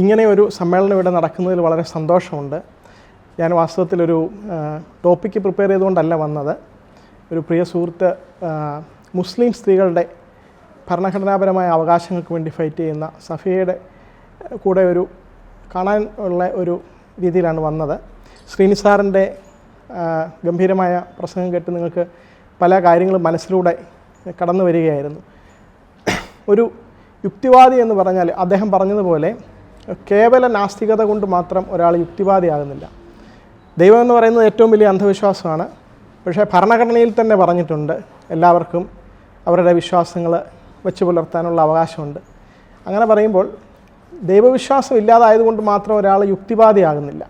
ഇങ്ങനെ ഒരു സമ്മേളനം ഇവിടെ നടക്കുന്നതിൽ വളരെ സന്തോഷമുണ്ട്. ഞാൻ വാസ്തവത്തിലൊരു ടോപ്പിക്ക് പ്രിപ്പയർ ചെയ്തുകൊണ്ടല്ല വന്നത്. ഒരു പ്രിയ സുഹൃത്ത് മുസ്ലിം സ്ത്രീകളുടെ ഭരണഘടനാപരമായ അവകാശങ്ങൾക്ക് വേണ്ടി ഫൈറ്റ് ചെയ്യുന്ന സഫിയയുടെ കൂടെ ഒരു കാണാൻ ഉള്ള ഒരു രീതിയിലാണ് വന്നത്. ശ്രീനിസാറിന്റെ ഗംഭീരമായ പ്രസംഗം കേട്ട് നിങ്ങൾക്ക് പല കാര്യങ്ങളും മനസ്സിലൂടെ കടന്നു വരികയായിരുന്നു ഒരു യുക്തിവാദി എന്ന് പറഞ്ഞാൽ അദ്ദേഹം പറഞ്ഞതുപോലെ കേവല നാസ്തികത കൊണ്ട് മാത്രം ഒരാൾ യുക്തിവാദിയാകുന്നില്ല. ദൈവം എന്ന് പറയുന്നത് ഏറ്റവും വലിയ അന്ധവിശ്വാസമാണ്. പക്ഷേ ഭരണഘടനയിൽ തന്നെ പറഞ്ഞിട്ടുണ്ട്. എല്ലാവർക്കും അവരുടെ വിശ്വാസങ്ങൾ വെച്ച് പുലർത്താനുള്ള അവകാശമുണ്ട്. അങ്ങനെ പറയുമ്പോൾ ദൈവവിശ്വാസം ഇല്ലാതായതുകൊണ്ട് മാത്രം ഒരാൾ യുക്തിവാദിയാകുന്നില്ല.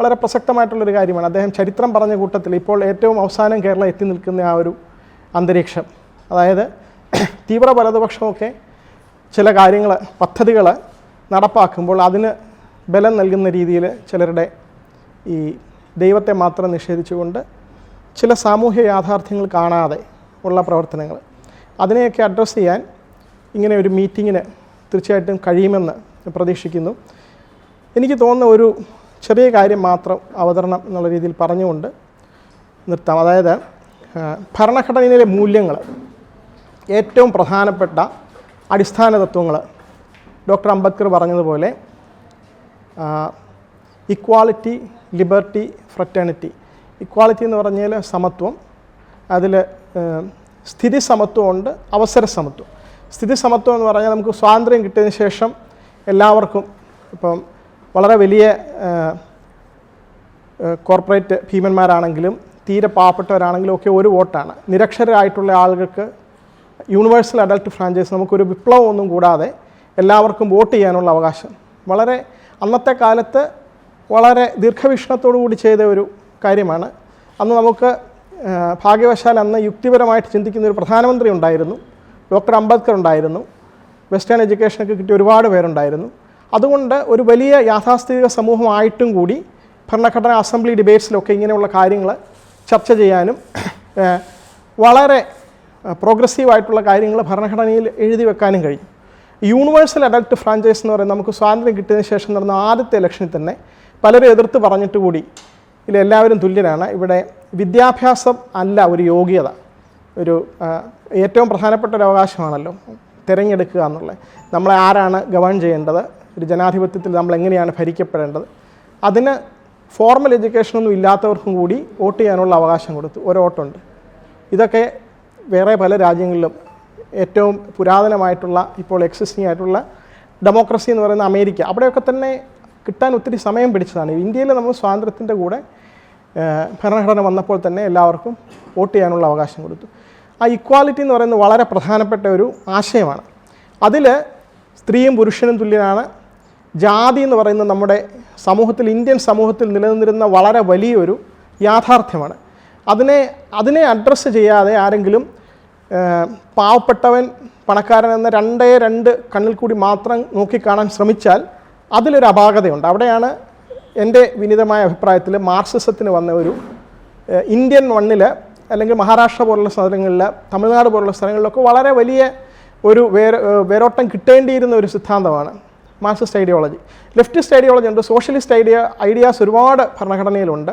വളരെ പ്രസക്തമായിട്ടുള്ളൊരു കാര്യമാണ്. അദ്ദേഹം ചരിത്രം പറഞ്ഞ കൂട്ടത്തിൽ ഇപ്പോൾ ഏറ്റവും അവസാനം കേരളം എത്തി നിൽക്കുന്ന ആ ഒരു അന്തരീക്ഷം. അതായത് തീവ്ര വലതുപക്ഷമൊക്കെ ചില കാര്യങ്ങൾ പദ്ധതികൾ നടപ്പാക്കുമ്പോൾ അതിന് ബലം നൽകുന്ന രീതിയിൽ ചിലരുടെ ഈ ദൈവത്തെ മാത്രം നിഷേധിച്ചുകൊണ്ട് ചില സാമൂഹ്യ യാഥാർത്ഥ്യങ്ങൾ കാണാതെ ഉള്ള പ്രവർത്തനങ്ങൾ. അതിനെയൊക്കെ അഡ്രസ്സ് ചെയ്യാൻ ഇങ്ങനെ ഒരു മീറ്റിങ്ങിന് തീർച്ചയായിട്ടും കഴിയുമെന്ന് പ്രതീക്ഷിക്കുന്നു. എനിക്ക് തോന്നുന്ന ഒരു ചെറിയ കാര്യം മാത്രം അവതരണം എന്നുള്ള രീതിയിൽ പറഞ്ഞുകൊണ്ട് നിർത്താം. അതായത് ഭരണഘടനയിലെ മൂല്യങ്ങൾ ഏറ്റവും പ്രധാനപ്പെട്ട അടിസ്ഥാന തത്വങ്ങൾ. ഡോക്ടർ അംബേദ്കർ പറഞ്ഞതുപോലെ ഇക്വാളിറ്റി ലിബർട്ടി ഫ്രറ്റേണിറ്റി ഇക്വാളിറ്റി എന്ന് പറഞ്ഞാൽ സമത്വം. അതിൽ സ്ഥിതി സമത്വമുണ്ട് അവസര സമത്വം. സ്ഥിതി സമത്വം എന്ന് പറഞ്ഞാൽ നമുക്ക് സ്വാതന്ത്ര്യം കിട്ടിയതിന് ശേഷം എല്ലാവർക്കും ഇപ്പം വളരെ വലിയ കോർപ്പറേറ്റ് ഭീമന്മാരാണെങ്കിലും തീരെ പാവപ്പെട്ടവരാണെങ്കിലും ഒക്കെ ഒരു വോട്ടാണ്. നിരക്ഷരായിട്ടുള്ള ആളുകൾക്ക് യൂണിവേഴ്സൽ അഡൽട്ട് ഫ്രാഞ്ചൈസ് നമുക്കൊരു വിപ്ലവം ഒന്നും കൂടാതെ എല്ലാവർക്കും വോട്ട് ചെയ്യാനുള്ള അവകാശം. വളരെ അന്നത്തെ കാലത്ത് വളരെ കൂടി ചെയ്ത ഒരു കാര്യമാണ്. അന്ന് നമുക്ക് ഭാഗ്യവശാൽ അന്ന് യുക്തിപരമായിട്ട് ചിന്തിക്കുന്ന ഒരു പ്രധാനമന്ത്രി ഉണ്ടായിരുന്നു. ഡോക്ടർ അംബേദ്കർ ഉണ്ടായിരുന്നു. വെസ്റ്റേൺ എഡ്യൂക്കേഷനൊക്കെ കിട്ടിയ ഒരുപാട് പേരുണ്ടായിരുന്നു. അതുകൊണ്ട് ഒരു വലിയ യാഥാസ്ഥിതിക സമൂഹമായിട്ടും കൂടി ഭരണഘടനാ അസംബ്ലി ഡിബേറ്റ്സിലൊക്കെ ഇങ്ങനെയുള്ള കാര്യങ്ങൾ ചർച്ച ചെയ്യാനും വളരെ പ്രോഗ്രസീവായിട്ടുള്ള കാര്യങ്ങൾ ഭരണഘടനയിൽ എഴുതി വെക്കാനും കഴിയും. യൂണിവേഴ്സൽ അഡൽട്ട് ഫ്രാഞ്ചൈസ് എന്ന് പറയുന്നത് നമുക്ക് സ്വാതന്ത്ര്യം കിട്ടിയതിന് ശേഷം നടന്ന ആദ്യത്തെ ഇലക്ഷനിൽ തന്നെ പലരും എതിർത്ത് പറഞ്ഞിട്ട് കൂടി ഇതിൽ എല്ലാവരും തുല്യരാണ്. ഇവിടെ വിദ്യാഭ്യാസം അല്ല ഒരു യോഗ്യത. ഒരു ഏറ്റവും പ്രധാനപ്പെട്ട ഒരു അവകാശമാണല്ലോ തിരഞ്ഞെടുക്കുക എന്നുള്ളത്. നമ്മളെ ആരാണ് ഗവൺ ചെയ്യേണ്ടത്? ഒരു ജനാധിപത്യത്തിൽ നമ്മൾ എങ്ങനെയാണ് ഭരിക്കപ്പെടേണ്ടത്? അതിന് ഫോർമൽ എഡ്യൂക്കേഷനൊന്നും ഇല്ലാത്തവർക്കും കൂടി വോട്ട് ചെയ്യാനുള്ള അവകാശം കൊടുത്തു. ഒരു വോട്ടുണ്ട്. ഇതൊക്കെ വേറെ പല രാജ്യങ്ങളിലും ഏറ്റവും പുരാതനമായിട്ടുള്ള ഇപ്പോൾ എക്സിസ്റ്റിംഗ് ആയിട്ടുള്ള ഡെമോക്രസി എന്ന് പറയുന്ന അമേരിക്ക. അവിടെയൊക്കെ തന്നെ കിട്ടാൻ ഒത്തിരി സമയം പിടിച്ചതാണ്. ഇന്ത്യയിൽ നമ്മൾ സ്വാതന്ത്ര്യത്തിന്റെ കൂടെ ഭരണഘടന വന്നപ്പോൾ തന്നെ എല്ലാവർക്കും വോട്ട് ചെയ്യാനുള്ള അവകാശം കൊടുത്തു. ആ ഇക്വാലിറ്റി എന്ന് പറയുന്നത് വളരെ പ്രധാനപ്പെട്ട ഒരു ആശയമാണ്. അതിൽ സ്ത്രീയും പുരുഷനും തുല്യനാണ്. ജാതി എന്ന് പറയുന്നത് നമ്മുടെ സമൂഹത്തിൽ ഇന്ത്യൻ സമൂഹത്തിൽ നിലനിന്നിരുന്ന വളരെ വലിയൊരു യാഥാർത്ഥ്യമാണ്. അതിനെ അതിനെ അഡ്രസ്സ് ചെയ്യാതെ ആരെങ്കിലും പാവപ്പെട്ടവൻ പണക്കാരൻ എന്ന രണ്ടേ രണ്ട് കണ്ണിൽ കൂടി മാത്രം നോക്കിക്കാണാൻ ശ്രമിച്ചാൽ അതിലൊരു അപാകതയുണ്ട്. അവിടെയാണ് എന്റെ വിനിതമായ അഭിപ്രായത്തിൽ മാർക്സിസത്തിന് വന്ന ഒരു ഇന്ത്യൻ മണ്ണിൽ അല്ലെങ്കിൽ മഹാരാഷ്ട്ര പോലുള്ള സ്ഥലങ്ങളിൽ തമിഴ്നാട് പോലുള്ള സ്ഥലങ്ങളിലൊക്കെ വളരെ വലിയ ഒരു ഏഹ്, വേരോട്ടം കിട്ടേണ്ടിയിരുന്ന ഒരു സിദ്ധാന്തമാണ് മാർക്സിസ്റ്റ് ഐഡിയോളജി. ലെഫ്റ്റിസ്റ്റ് ഐഡിയോളജി ഉണ്ട് സോഷ്യലിസ്റ്റ് ഐഡിയ ഐഡിയാസ് ഒരുപാട് ഭരണഘടനയിലുണ്ട്.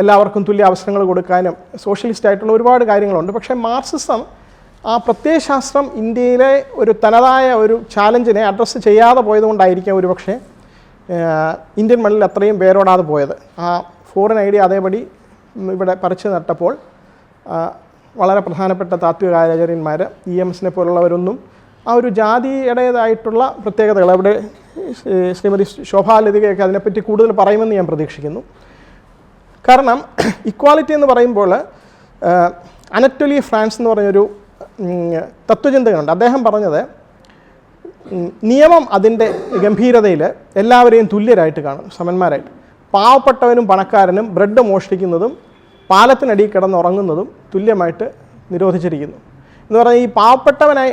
എല്ലാവർക്കും തുല്യ അവസരങ്ങൾ കൊടുക്കാനും സോഷ്യലിസ്റ്റ് ആയിട്ടുള്ള ഒരുപാട് കാര്യങ്ങളുണ്ട്. പക്ഷേ മാർക്സിസം ആ പ്രത്യയശാസ്ത്രം ഇന്ത്യയിലെ ഒരു തനതായ ഒരു ചാലഞ്ചിനെ അഡ്രസ്സ് ചെയ്യാതെ പോയതുകൊണ്ടായിരിക്കാം ഒരു പക്ഷേ ഇന്ത്യൻ മണ്ണിൽ അത്രയും പേരോടാതെ പോയത്. ആ ഫോറിൻ ഐഡിയ അതേപടി ഇവിടെ പറിച്ചു നട്ടപ്പോൾ വളരെ പ്രധാനപ്പെട്ട താത്വികാചാര്യന്മാർ ഇ എം എസിനെ പോലുള്ളവരൊന്നും ആ ഒരു ജാതിയുടേതായിട്ടുള്ള പ്രത്യേകതകൾ അവിടെ ശ്രീമതി ശോഭാലതികയൊക്കെ അതിനെപ്പറ്റി കൂടുതൽ പറയുമെന്ന് ഞാൻ പ്രതീക്ഷിക്കുന്നു. കാരണം ഇക്വാലിറ്റി എന്ന് പറയുമ്പോൾ അനറ്റൊലി ഫ്രാൻസ് എന്ന് പറഞ്ഞൊരു തത്വചിന്തകനുണ്ട്. അദ്ദേഹം പറഞ്ഞത് നിയമം അതിന്റെ ഗംഭീരതയിൽ എല്ലാവരെയും തുല്യരായിട്ട് കാണും സമന്മാരായിട്ട്. പാവപ്പെട്ടവനും പണക്കാരനും ബ്രെഡ് മോഷ്ടിക്കുന്നതും പാലത്തിനടിയിൽ കിടന്നുറങ്ങുന്നതും തുല്യമായിട്ട് നിരോധിച്ചിരിക്കുന്നു. എന്ന് പറഞ്ഞാൽ ഈ പാവപ്പെട്ടവനായി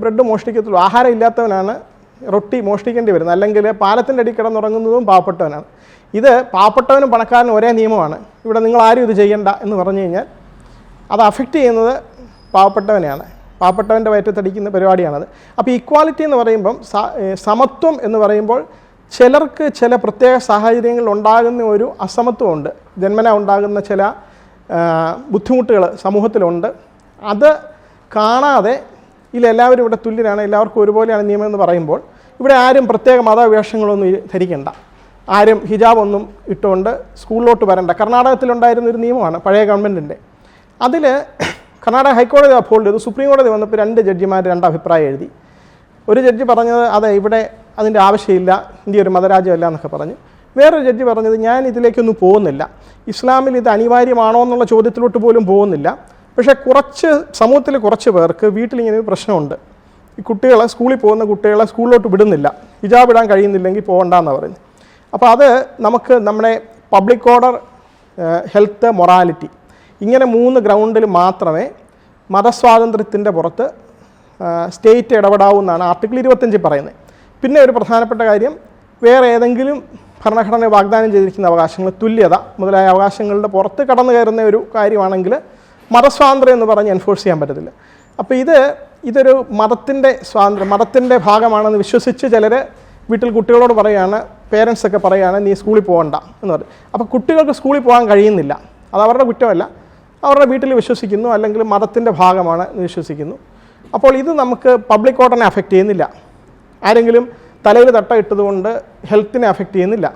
ബ്രെഡ് മോഷ്ടിക്കത്തുള്ളൂ. ആഹാരം ഇല്ലാത്തവനാണ് റൊട്ടി മോഷ്ടിക്കേണ്ടി വരുന്നത്. അല്ലെങ്കിൽ പാലത്തിന്റെ അടി കിടന്നുറങ്ങുന്നതും പാവപ്പെട്ടവനാണ്. ഇത് പാവപ്പെട്ടവനും പണക്കാരനും ഒരേ നിയമമാണ്. ഇവിടെ നിങ്ങൾ ആരും ഇത് ചെയ്യണ്ട എന്ന് പറഞ്ഞു കഴിഞ്ഞാൽ അത് അഫക്റ്റ് ചെയ്യുന്നത് പാവപ്പെട്ടവനെയാണ്. പാവപ്പെട്ടവന്റെ വയറ്റത്തടിക്കുന്ന പരിപാടിയാണത്. അപ്പോൾ ഇക്വാലിറ്റി എന്ന് പറയുമ്പം സമത്വം എന്ന് പറയുമ്പോൾ ചിലർക്ക് ചില പ്രത്യേക സാഹചര്യങ്ങൾ ഉണ്ടാകുന്ന ഒരു അസമത്വമുണ്ട്. ജന്മന ഉണ്ടാകുന്ന ചില ബുദ്ധിമുട്ടുകൾ സമൂഹത്തിലുണ്ട്. അത് കാണാതെ ഇതിലെല്ലാവരും ഇവിടെ തുല്യരാണ്. എല്ലാവർക്കും ഒരുപോലെയാണ് നിയമം എന്ന് പറയുമ്പോൾ ഇവിടെ ആരും പ്രത്യേക മതവേഷങ്ങളൊന്നും ധരിക്കേണ്ട ധരിക്കണ്ട. ആരും ഹിജാബ് ഒന്നും ഇട്ടുകൊണ്ട് സ്കൂളിലോട്ട് വരണ്ട. കർണാടകത്തിലുണ്ടായിരുന്ന ഒരു നിയമമാണ് പഴയ ഗവൺമെന്റിന്റെ അതിൽ കർണാടക ഹൈക്കോടതി അപ്ഹോൾഡ് ചെയ്തു. സുപ്രീം കോടതി വന്നപ്പോൾ രണ്ട് ജഡ്ജിമാർ രണ്ട് അഭിപ്രായം എഴുതി. ഒരു ജഡ്ജി പറഞ്ഞത് അതെ ഇവിടെ അതിന്റെ ആവശ്യമില്ല ഇന്ത്യ ഒരു മതരാജ്യമല്ല എന്നൊക്കെ പറഞ്ഞു. വേറൊരു ജഡ്ജി പറഞ്ഞത് ഞാൻ ഇതിലേക്കൊന്നും പോകുന്നില്ല. ഇസ്ലാമിൽ ഇത് അനിവാര്യമാണോ എന്നുള്ള ചോദ്യത്തിലോട്ട് പോലും പോകുന്നില്ല. പക്ഷേ കുറച്ച് സമൂഹത്തിൽ കുറച്ച് പേർക്ക് വീട്ടിലിങ്ങനെ ഒരു പ്രശ്നമുണ്ട്. ഈ കുട്ടികളെ സ്കൂളിൽ പോകുന്ന കുട്ടികളെ സ്കൂളിലോട്ട് വിടുന്നില്ല. ഹിജാബ് ഇടാൻ കഴിയുന്നില്ലെങ്കിൽ പോകണ്ടെന്ന് പറഞ്ഞു. അപ്പോൾ അത് നമുക്ക് നമ്മുടെ പബ്ലിക് ഓർഡർ ഹെൽത്ത് മൊറാലിറ്റി ഇങ്ങനെ മൂന്ന് ഗ്രൗണ്ടിൽ മാത്രമേ മതസ്വാതന്ത്ര്യത്തിന്റെ പുറത്ത് സ്റ്റേറ്റ് ഇടപെടാവൂ എന്നാണ് ആർട്ടിക്കിൾ ഇരുപത്തഞ്ച് പറയുന്നത്. പിന്നെ ഒരു പ്രധാനപ്പെട്ട കാര്യം വേറെ ഏതെങ്കിലും ഭരണഘടന വാഗ്ദാനം ചെയ്തിരിക്കുന്ന അവകാശങ്ങൾ തുല്യത മുതലായ അവകാശങ്ങളുടെ പുറത്ത് കടന്നു കയറുന്ന ഒരു കാര്യമാണെങ്കിൽ മതസ്വാതന്ത്ര്യം എന്ന് പറഞ്ഞ് എൻഫോഴ്സ് ചെയ്യാൻ പറ്റത്തില്ല. അപ്പോൾ ഇത് ഇതൊരു മതത്തിന്റെ സ്വാതന്ത്ര്യം മതത്തിന്റെ ഭാഗമാണെന്ന് വിശ്വസിച്ച് ചിലർ വീട്ടിൽ കുട്ടികളോട് പറയുകയാണ് പേരൻസ് ഒക്കെ പറയുകയാണ് നീ സ്കൂളിൽ പോകണ്ട എന്ന് പറയും. അപ്പോൾ കുട്ടികൾക്ക് സ്കൂളിൽ പോകാൻ കഴിയുന്നില്ല. അത് അവരുടെ കുറ്റമല്ല. അവരുടെ വീട്ടിൽ വിശ്വസിക്കുന്നു അല്ലെങ്കിൽ മതത്തിന്റെ ഭാഗമാണ് എന്ന് വിശ്വസിക്കുന്നു. അപ്പോൾ ഇത് നമുക്ക് പബ്ലിക് ഓർഡറിനെ അഫക്റ്റ് ചെയ്യുന്നില്ല. ആരെങ്കിലും തലയിൽ തട്ട ഇട്ടതുകൊണ്ട് ഹെൽത്തിനെ അഫക്റ്റ് ചെയ്യുന്നില്ല.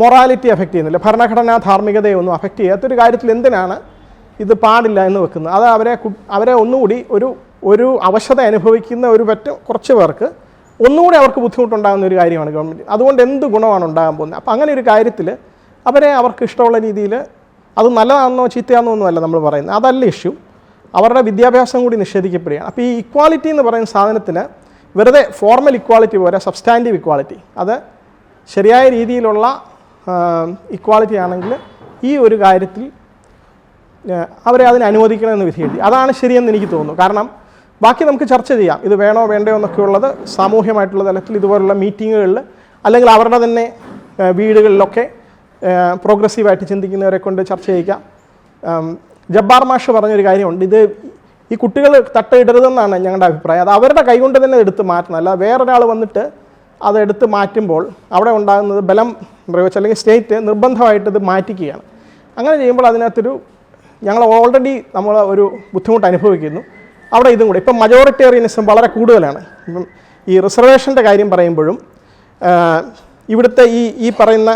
മൊറാലിറ്റി അഫക്റ്റ് ചെയ്യുന്നില്ല. ഭരണഘടനാ ധാർമ്മികതയൊന്നും അഫക്റ്റ് ചെയ്യാത്തൊരു കാര്യത്തിൽ എന്തിനാണ് ഇത് പാടില്ല എന്ന് വെക്കുന്നത്? അത് അവരെ അവരെ ഒന്നുകൂടി ഒരു ഒരു അവശത അനുഭവിക്കുന്ന ഒരു പറ്റ കുറച്ച് പേർക്ക് ഒന്നുകൂടി അവർക്ക് ബുദ്ധിമുട്ടുണ്ടാകുന്ന ഒരു കാര്യമാണ് ഗവൺമെന്റ്. അതുകൊണ്ട് എന്ത് ഗുണമാണ് ഉണ്ടാകാൻ പോകുന്നത്? അപ്പോൾ അങ്ങനെ ഒരു കാര്യത്തിൽ അവരെ അവർക്ക് ഇഷ്ടമുള്ള രീതിയിൽ അത് നല്ലതാണെന്നോ ചീത്തയാണെന്നോ ഒന്നുമല്ല നമ്മൾ പറയുന്നത്. അതല്ല ഇഷ്യൂ അവരുടെ വിദ്യാഭ്യാസം കൂടി നിഷേധിക്കപ്പെടുകയാണ്. അപ്പോൾ ഈ ഇക്വാളിറ്റി എന്ന് പറയുന്ന സാധനത്തിന് വെറുതെ ഫോർമൽ ഇക്വാളിറ്റി പോരാ സബ്സ്റ്റാന്റീവ് ഇക്വാളിറ്റി അത് ശരിയായ രീതിയിലുള്ള ഇക്വാളിറ്റി ആണെങ്കിൽ ഈ ഒരു കാര്യത്തിൽ അവരെ അതിന് അനുവദിക്കണമെന്ന് വിധി എഴുതി അതാണ് ശരിയെന്ന് എനിക്ക് തോന്നുന്നു. കാരണം ബാക്കി നമുക്ക് ചർച്ച ചെയ്യാം. ഇത് വേണോ വേണ്ടയോ എന്നൊക്കെ ഉള്ളത് സാമൂഹ്യമായിട്ടുള്ള തലത്തിൽ ഇതുപോലുള്ള മീറ്റിങ്ങുകളിൽ അല്ലെങ്കിൽ അവരുടെ തന്നെ വീടുകളിലൊക്കെ പ്രോഗ്രസീവായിട്ട് ചിന്തിക്കുന്നവരെ കൊണ്ട് ചർച്ച ചെയ്യിക്കാം ജബ്ബാർ മാഷ് പറഞ്ഞൊരു കാര്യമുണ്ട്. ഇത് ഈ കുട്ടികൾ തട്ടയിടരുതെന്നാണ് ഞങ്ങളുടെ അഭിപ്രായം. അത് അവരുടെ കൈകൊണ്ട് തന്നെ എടുത്ത് മാറ്റണം. അല്ല വേറൊരാൾ വന്നിട്ട് അതെടുത്ത് മാറ്റുമ്പോൾ അവിടെ ഉണ്ടാകുന്നത് ബലം പ്രയോഗിച്ച് അല്ലെങ്കിൽ സ്റ്റേറ്റ് നിർബന്ധമായിട്ട് ഇത് മാറ്റിക്കുകയാണ്. അങ്ങനെ ചെയ്യുമ്പോൾ അതിനകത്തൊരു ഞങ്ങൾ ഓൾറെഡി നമ്മൾ ഒരു ബുദ്ധിമുട്ട് അനുഭവിക്കുന്നു. അവിടെ ഇതും കൂടെ. ഇപ്പം മജോറിറ്റേറിയനിസം വളരെ കൂടുതലാണ്. ഇപ്പം ഈ റിസർവേഷന്റെ കാര്യം പറയുമ്പോഴും ഇവിടുത്തെ ഈ ഈ പറയുന്ന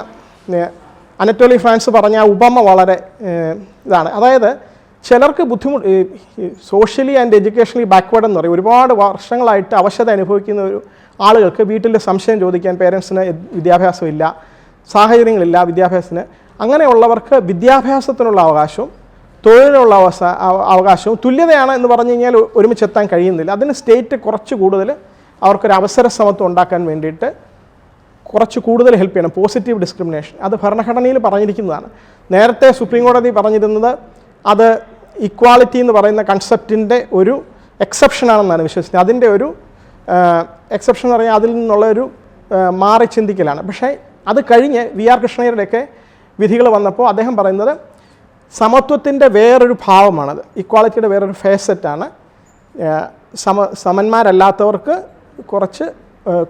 അനറ്റോലി ഫ്രാൻസ് പറഞ്ഞ ഉപമ വളരെ ഇതാണ്. അതായത് ചിലർക്ക് ബുദ്ധിമുട്ട് സോഷ്യലി ആൻഡ് എഡ്യൂക്കേഷണലി ബാക്ക്വേഡ് എന്ന് പറയും. ഒരുപാട് വർഷങ്ങളായിട്ട് അവശത അനുഭവിക്കുന്ന ഒരു ആളുകൾക്ക് വീട്ടിൽ സംശയം ചോദിക്കാൻ പേരൻസിന് വിദ്യാഭ്യാസമില്ല സാഹചര്യങ്ങളില്ല വിദ്യാഭ്യാസത്തിന്. അങ്ങനെയുള്ളവർക്ക് വിദ്യാഭ്യാസത്തിനുള്ള അവകാശവും തൊഴിലിനുള്ള അവസ അവ- അവകാശവും തുല്യതയാണ് എന്ന് പറഞ്ഞു കഴിഞ്ഞാൽ ഒരുമിച്ചെത്താൻ കഴിയുന്നില്ല. അതിന് സ്റ്റേറ്റ് കുറച്ച് കൂടുതൽ അവർക്കൊരു അവസര സമത്വം ഉണ്ടാക്കാൻ വേണ്ടിയിട്ട് കുറച്ച് കൂടുതൽ ഹെൽപ്പ് ചെയ്യണം. Positive discrimination. അത് ഭരണഘടനയിൽ പറഞ്ഞിരിക്കുന്നതാണ്. നേരത്തെ സുപ്രീം കോടതി പറഞ്ഞിരുന്നത് അത് ഇക്വാളിറ്റി എന്ന് പറയുന്ന കൺസെപ്റ്റിന്റെ ഒരു എക്സെപ്ഷനാണെന്നാണ് വിശ്വസിക്കുന്നത്. അതിന്റെ ഒരു എക്സെപ്ഷൻ എന്ന് പറഞ്ഞാൽ അതിൽ നിന്നുള്ള ഒരു മാറി ചിന്തിക്കലാണ്. പക്ഷേ അത് കഴിഞ്ഞ് വി ആർ കൃഷ്ണയ്യരുടെയൊക്കെ വിധികൾ വന്നപ്പോൾ അദ്ദേഹം പറയുന്നത് സമത്വത്തിന്റെ വേറൊരു ഭാവമാണത്. ഇക്വാളിറ്റിയുടെ വേറൊരു ഫേസറ്റാണ് സമ സമന്മാരല്ലാത്തവർക്ക് കുറച്ച്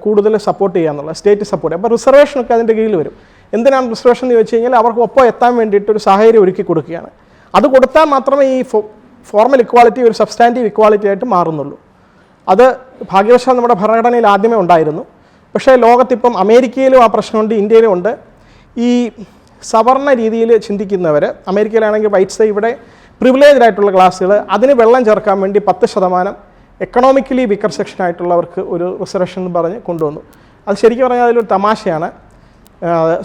കൂടുതൽ സപ്പോർട്ട് ചെയ്യുക എന്നുള്ളത് സ്റ്റേറ്റ് സപ്പോർട്ട് അപ്പോൾ റിസർവേഷനൊക്കെ അതിന്റെ കീഴിൽ വരും. എന്തിനാണ് റിസർവേഷൻ എന്ന് ചോദിച്ചു കഴിഞ്ഞാൽ അവർക്ക് ഒപ്പം എത്താൻ വേണ്ടിയിട്ട് ഒരു സാഹചര്യം ഒരുക്കി കൊടുക്കുകയാണ്. അത് കൊടുത്താൽ മാത്രമേ ഈ ഫോർമൽ ഇക്വാളിറ്റി ഒരു സബ്സ്റ്റാന്റീവ് ഇക്വാളിറ്റി ആയിട്ട് മാറുന്നുള്ളൂ. അത് ഭാഗ്യവശാൽ നമ്മുടെ ഭരണഘടനയിൽ ആദ്യമേ ഉണ്ടായിരുന്നു. പക്ഷേ ലോകത്തിപ്പം അമേരിക്കയിലും ആ പ്രശ്നമുണ്ട് ഇന്ത്യയിലും ഉണ്ട്. ഈ സവർണ രീതിയിൽ ചിന്തിക്കുന്നവർ അമേരിക്കയിലാണെങ്കിൽ വൈറ്റ്സ് ഇവിടെ പ്രിവിലേജ്ഡ് ആയിട്ടുള്ള ക്ലാസ്സുകൾ അതിന് വെള്ളം ചേർക്കാൻ വേണ്ടി പത്ത് ശതമാനം എക്കണോമിക്കലി വിക്കർ സെക്ഷൻ ആയിട്ടുള്ളവർക്ക് ഒരു റിസർവേഷൻ എന്ന് പറഞ്ഞ് കൊണ്ടുവന്നു. അത് ശരിക്കും പറഞ്ഞാൽ അതിലൊരു തമാശയാണ്.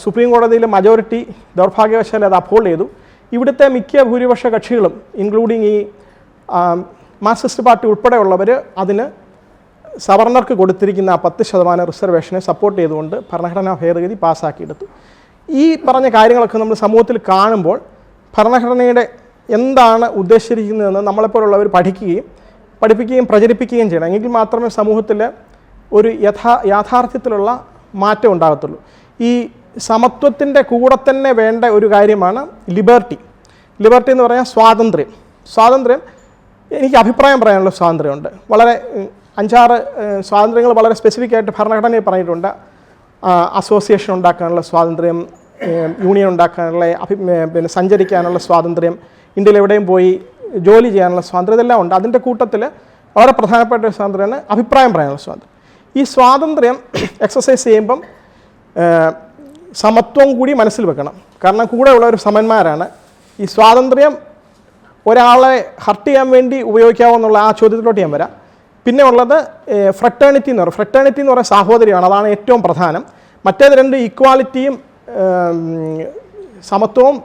സുപ്രീം കോടതിയിൽ മജോറിറ്റി ദൗർഭാഗ്യവശാൽ അത് അപ്ഹോൾഡ് ചെയ്തു. ഇവിടുത്തെ മിക്ക ഭൂരിപക്ഷ കക്ഷികളും ഇൻക്ലൂഡിങ് ഈ മാർക്സിസ്റ്റ് പാർട്ടി ഉൾപ്പെടെയുള്ളവർ അതിന് സവർണർക്ക് കൊടുത്തിരിക്കുന്ന ആ പത്ത് ശതമാനം റിസർവേഷനെ സപ്പോർട്ട് ചെയ്തുകൊണ്ട് ഭരണഘടനാ ഭേദഗതി പാസ്സാക്കിയെടുത്തു ഈ പറഞ്ഞ കാര്യങ്ങളൊക്കെ നമ്മൾ സമൂഹത്തിൽ കാണുമ്പോൾ ഭരണഘടനയുടെ എന്താണ് ഉദ്ദേശിച്ചിരിക്കുന്നതെന്ന് നമ്മളെപ്പോലുള്ളവർ പഠിക്കുകയും പഠിപ്പിക്കുകയും പ്രചരിപ്പിക്കുകയും ചെയ്യണം. എങ്കിൽ മാത്രമേ സമൂഹത്തിൽ ഒരു യഥാ യാഥാർത്ഥ്യത്തിലുള്ള മാറ്റം ഉണ്ടാകത്തുള്ളൂ. ഈ സമത്വത്തിന്റെ കൂടെ തന്നെ വേണ്ട ഒരു കാര്യമാണ് ലിബർട്ടി. ലിബർട്ടി എന്ന് പറഞ്ഞാൽ സ്വാതന്ത്ര്യം. സ്വാതന്ത്ര്യം എനിക്ക് അഭിപ്രായം പറയാനുള്ള സ്വാതന്ത്ര്യമുണ്ട്. വളരെ അഞ്ചാറ് സ്വാതന്ത്ര്യങ്ങൾ വളരെ സ്പെസിഫിക് ആയിട്ട് ഭരണഘടനയിൽ പറഞ്ഞിട്ടുണ്ട്. അസോസിയേഷൻ ഉണ്ടാക്കാനുള്ള സ്വാതന്ത്ര്യം യൂണിയൻ ഉണ്ടാക്കാനുള്ള അഭി പിന്നെ സഞ്ചരിക്കാനുള്ള സ്വാതന്ത്ര്യം ഇന്ത്യയിൽ എവിടെയും പോയി ജോലി ചെയ്യാനുള്ള സ്വാതന്ത്ര്യം ഇതെല്ലാം ഉണ്ട്. അതിന്റെ കൂട്ടത്തിൽ വളരെ പ്രധാനപ്പെട്ട ഒരു സ്വാതന്ത്ര്യമാണ് അഭിപ്രായം പറയാനുള്ള സ്വാതന്ത്ര്യം. ഈ സ്വാതന്ത്ര്യം എക്സസൈസ് ചെയ്യുമ്പം സമത്വം കൂടി മനസ്സിൽ വെക്കണം. കാരണം കൂടെ ഒരു സമന്മാരാണ്. ഈ സ്വാതന്ത്ര്യം ഒരാളെ ഹർട്ട് ചെയ്യാൻ വേണ്ടി ഉപയോഗിക്കാമെന്നുള്ള ആ ചോദ്യത്തിലോട്ട് ഞാൻ വരാം. പിന്നെ ഉള്ളത് ഫ്രട്ടേണിറ്റി എന്ന് പറയും. ഫ്രട്ടേണിറ്റി എന്ന് പറയുന്ന സാഹോദര്യമാണ് അതാണ് ഏറ്റവും പ്രധാനം. മറ്റേത് രണ്ട് ഈക്വാലിറ്റിയും സമത്വവും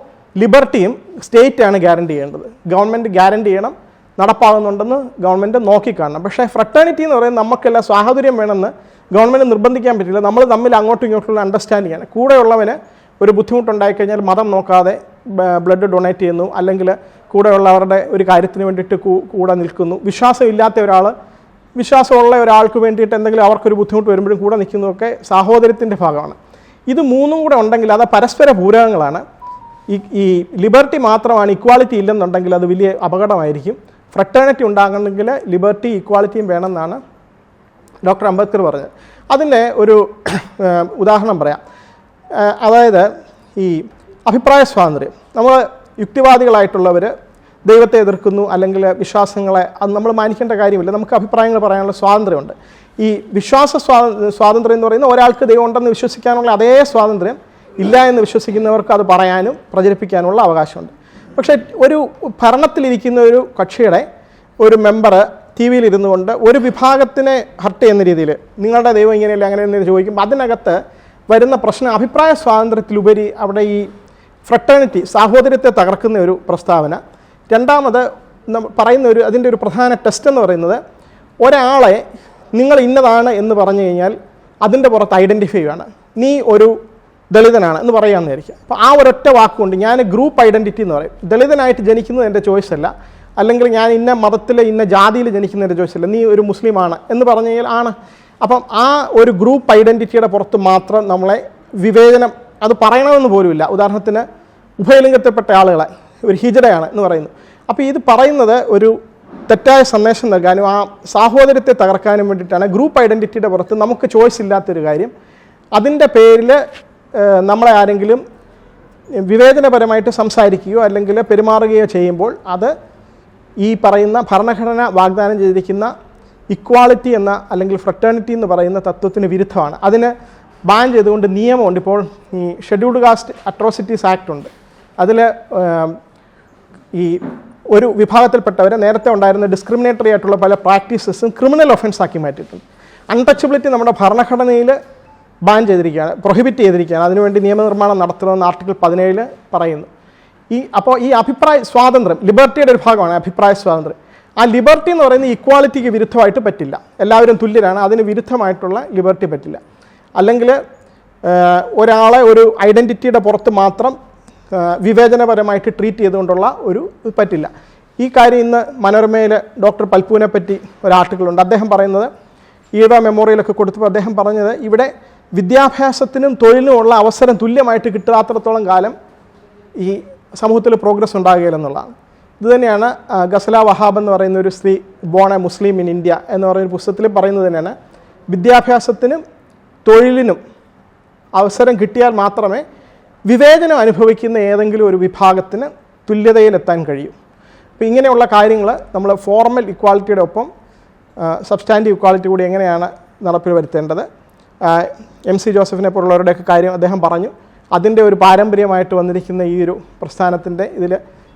ലിബർട്ടിയും സ്റ്റേറ്റാണ് ഗ്യാരണ്ടി ചെയ്യേണ്ടത്. ഗവൺമെന്റ് ഗ്യാരണ്ടി ചെയ്യണം നടപ്പാകുന്നുണ്ടെന്ന് ഗവൺമെന്റ് നോക്കിക്കാണണം. പക്ഷേ ഫ്രട്ടേണിറ്റി എന്ന് പറയുന്നത് നമുക്കെല്ലാം സാഹോദര്യം വേണമെന്ന് ഗവൺമെന്റ് നിർബന്ധിക്കാൻ പറ്റില്ല. നമ്മൾ തമ്മിൽ അങ്ങോട്ടും ഇങ്ങോട്ടുള്ള അണ്ടർസ്റ്റാൻഡിംഗ് ആണ് കൂടെയുള്ളവന് ഒരു ബുദ്ധിമുട്ടുണ്ടായി കഴിഞ്ഞാൽ മതം നോക്കാതെ ബ്ലഡ് ഡൊണേറ്റ് ചെയ്യുന്നു. അല്ലെങ്കിൽ കൂടെയുള്ളവരുടെ ഒരു കാര്യത്തിന് വേണ്ടിയിട്ട് കൂടെ നിൽക്കുന്നു. വിശ്വാസമില്ലാത്ത ഒരാൾ വിശ്വാസമുള്ള ഒരാൾക്ക് വേണ്ടിയിട്ട് എന്തെങ്കിലും അവർക്കൊരു ബുദ്ധിമുട്ട് വരുമ്പോഴും കൂടെ നിൽക്കുന്നതൊക്കെ സാഹോദര്യത്തിന്റെ ഭാഗമാണ്. ഇത് മൂന്നും കൂടെ ഉണ്ടെങ്കിൽ അത് പരസ്പര പൂരകങ്ങളാണ്. ഈ ഈ ലിബർട്ടി മാത്രമാണ് ഇക്വാളിറ്റി ഇല്ലെന്നുണ്ടെങ്കിൽ അത് വലിയ അപകടമായിരിക്കും. ഫ്രട്ടേണിറ്റി ഉണ്ടാകണമെങ്കിൽ ലിബർട്ടി ഇക്വാളിറ്റിയും വേണമെന്നാണ് ഡോക്ടർ അംബേദ്കർ പറഞ്ഞത്. അതിന്റെ ഒരു ഉദാഹരണം പറയാം. അതായത് ഈ അഭിപ്രായ സ്വാതന്ത്ര്യം. നമ്മൾ യുക്തിവാദികളായിട്ടുള്ളവർ ദൈവത്തെ എതിർക്കുന്നു അല്ലെങ്കിൽ വിശ്വാസങ്ങളെ അത് നമ്മൾ മാനിക്കേണ്ട കാര്യമില്ല. നമുക്ക് അഭിപ്രായങ്ങൾ പറയാനുള്ള സ്വാതന്ത്ര്യമുണ്ട്. ഈ വിശ്വാസ സ്വാ സ്വാതന്ത്ര്യം എന്ന് പറയുന്നത് ഒരാൾക്ക് ദൈവം ഉണ്ടെന്ന് വിശ്വസിക്കാനുള്ള അതേ സ്വാതന്ത്ര്യം ഇല്ല എന്ന് വിശ്വസിക്കുന്നവർക്ക് അത് പറയാനും പ്രചരിപ്പിക്കാനുള്ള അവകാശമുണ്ട്. പക്ഷേ ഒരു ഭരണത്തിലിരിക്കുന്ന ഒരു കക്ഷിയുടെ ഒരു മെമ്പർ ടി വിയിൽ ഇരുന്നു കൊണ്ട് ഒരു വിഭാഗത്തിനെ ഹർട്ട് ചെയ്യുന്ന രീതിയിൽ നിങ്ങളുടെ ദൈവം ഇങ്ങനെയല്ല അങ്ങനെ എന്ന് ചോദിക്കുമ്പോൾ അതിനകത്ത് വരുന്ന പ്രശ്നം അഭിപ്രായ സ്വാതന്ത്ര്യത്തിലുപരി അവിടെ ഈ ഫ്രട്ടേണിറ്റി സാഹോദര്യത്തെ തകർക്കുന്ന ഒരു പ്രസ്താവന രണ്ടാമത് പറയുന്ന ഒരു അതിന്റെ ഒരു പ്രധാന ടെസ്റ്റ് എന്ന് പറയുന്നത് ഒരാളെ നിങ്ങൾ ഇന്നതാണ് എന്ന് പറഞ്ഞു കഴിഞ്ഞാൽ അതിന്റെ പുറത്ത് ഐഡന്റിഫൈ ആണ് നീ ഒരു ദളിതനാണ് എന്ന് പറയാമെന്ന് അപ്പോൾ ആ ഒരൊറ്റ വാക്കുകൊണ്ട് ഞാൻ ഗ്രൂപ്പ് ഐഡന്റിറ്റി എന്ന് പറയും. ദളിതനായിട്ട് ജനിക്കുന്നത് എന്റെ ചോയ്സ് അല്ല. അല്ലെങ്കിൽ ഞാൻ ഇന്ന മതത്തിൽ ഇന്ന ജാതിയിൽ ജനിക്കുന്ന എന്റെ ചോയ്സ് അല്ല. നീ ഒരു മുസ്ലിമാണ് എന്ന് പറഞ്ഞു കഴിഞ്ഞാൽ ആണ്. അപ്പം ആ ഒരു ഗ്രൂപ്പ് ഐഡന്റിറ്റിയുടെ പുറത്ത് മാത്രം നമ്മളെ വിവേചനം അത് പറയണമെന്ന് പോലുമില്ല. ഉദാഹരണത്തിന് ഉഭയലിംഗത്തിൽപ്പെട്ട ആളുകളെ ഒരു ഹിജടയാണ് എന്ന് പറയുന്നു. അപ്പോൾ ഇത് പറയുന്നത് ഒരു തെറ്റായ സന്ദേശം നൽകാനും ആ സാഹോദര്യത്തെ തകർക്കാനും വേണ്ടിയിട്ടാണ്. ഗ്രൂപ്പ് ഐഡന്റിറ്റിയുടെ പുറത്ത് നമുക്ക് ചോയ്സ് ഇല്ലാത്തൊരു കാര്യം. അതിന്റെ പേരിൽ നമ്മളെ ആരെങ്കിലും വിവേചനപരമായിട്ട് സംസാരിക്കുകയോ അല്ലെങ്കിൽ പെരുമാറുകയോ ചെയ്യുമ്പോൾ അത് ഈ പറയുന്ന ഭരണഘടന വാഗ്ദാനം ചെയ്തിരിക്കുന്ന ഇക്വാളിറ്റി എന്ന അല്ലെങ്കിൽ ഫ്രട്ടേണിറ്റി എന്ന് പറയുന്ന തത്വത്തിന് വിരുദ്ധമാണ്. അതിന് ബാൻ ചെയ്തുകൊണ്ട് നിയമമുണ്ട്. ഇപ്പോൾ ഈ ഷെഡ്യൂൾഡ് കാസ്റ്റ് അട്രോസിറ്റീസ് ആക്ട് ഉണ്ട്. അതിൽ ഈ ഒരു വിഭാഗത്തിൽപ്പെട്ടവരെ നേരത്തെ ഉണ്ടായിരുന്ന ഡിസ്ക്രിമിനേറ്ററി ആയിട്ടുള്ള പല പ്രാക്ടീസസും ക്രിമിനൽ ഒഫൻസ് ആക്കി മാറ്റിയിട്ടുണ്ട്. അൺടച്ചബിലിറ്റി നമ്മുടെ ഭരണഘടനയിൽ ബാൻ ചെയ്തിരിക്കുകയാണ് പ്രൊഹിബിറ്റ് ചെയ്തിരിക്കുകയാണ്. അതിനുവേണ്ടി നിയമനിർമ്മാണം നടത്തണമെന്ന് ആർട്ടിക്കിൾ പതിനേഴിൽ പറയുന്നു. ഈ അപ്പോൾ ഈ അഭിപ്രായ സ്വാതന്ത്ര്യം ലിബർട്ടിയുടെ ഒരു ഭാഗമാണ് അഭിപ്രായ സ്വാതന്ത്ര്യം. ആ ലിബർട്ടി എന്ന് പറയുന്നത് ഇക്വാളിറ്റിക്ക് വിരുദ്ധമായിട്ട് പറ്റില്ല. എല്ലാവരും തുല്യരാണ് അതിന് വിരുദ്ധമായിട്ടുള്ള ലിബർട്ടി പറ്റില്ല. അല്ലെങ്കിൽ ഒരാളെ ഒരു ഐഡന്റിറ്റിയുടെ പുറത്ത് മാത്രം വിവേചനപരമായിട്ട് ട്രീറ്റ് ചെയ്തുകൊണ്ടുള്ള ഒരു പറ്റില്ല. ഈ കാര്യം ഇന്ന് മനോരമയിൽ ഡോക്ടർ പൽപ്പുവിനെ പറ്റി ഒരു ആർട്ടിക്കിളുണ്ട് അദ്ദേഹം പറയുന്നത് ഈഴ മെമ്മോറിയലൊക്കെ കൊടുത്തപ്പോൾ അദ്ദേഹം പറഞ്ഞത് ഇവിടെ വിദ്യാഭ്യാസത്തിനും തൊഴിലിനുമുള്ള അവസരം തുല്യമായിട്ട് കിട്ടാത്തിടത്തോളം കാലം ഈ സമൂഹത്തിൽ പ്രോഗ്രസ് ഉണ്ടാകുകയില്ലെന്നുള്ളതാണ് ഇതുതന്നെയാണ് ഗസല വഹാബ് എന്ന് പറയുന്ന ഒരു സ്ത്രീ born a Muslim in India എന്ന് പറയുന്ന പുസ്തകത്തിൽ പറയുന്നത് തന്നെയാണ് വിദ്യാഭ്യാസത്തിനും തൊഴിലിനും അവസരം കിട്ടിയാൽ മാത്രമേ വിവേചനം അനുഭവിക്കുന്ന ഏതെങ്കിലും ഒരു വിഭാഗത്തിന് തുല്യതയിലെത്താൻ കഴിയും. അപ്പോൾ ഇങ്ങനെയുള്ള കാര്യങ്ങൾ നമ്മൾ ഫോർമൽ ഇക്വാളിറ്റിയുടെ ഒപ്പം സബ്സ്റ്റാന്റീവ് ഇക്വാളിറ്റി കൂടി എങ്ങനെയാണ് നടപ്പിൽ വരുത്തേണ്ടത്? എം സി ജോസഫിനെ പോലുള്ളവരുടെയൊക്കെ കാര്യം അദ്ദേഹം പറഞ്ഞു. അതിന്റെ ഒരു പാരമ്പര്യമായിട്ട് വന്നിരിക്കുന്ന ഈ ഒരു പ്രസ്ഥാനത്തിന്റെ ഇതിൽ